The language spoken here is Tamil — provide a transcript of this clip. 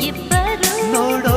இப்ப ನೋಡೋ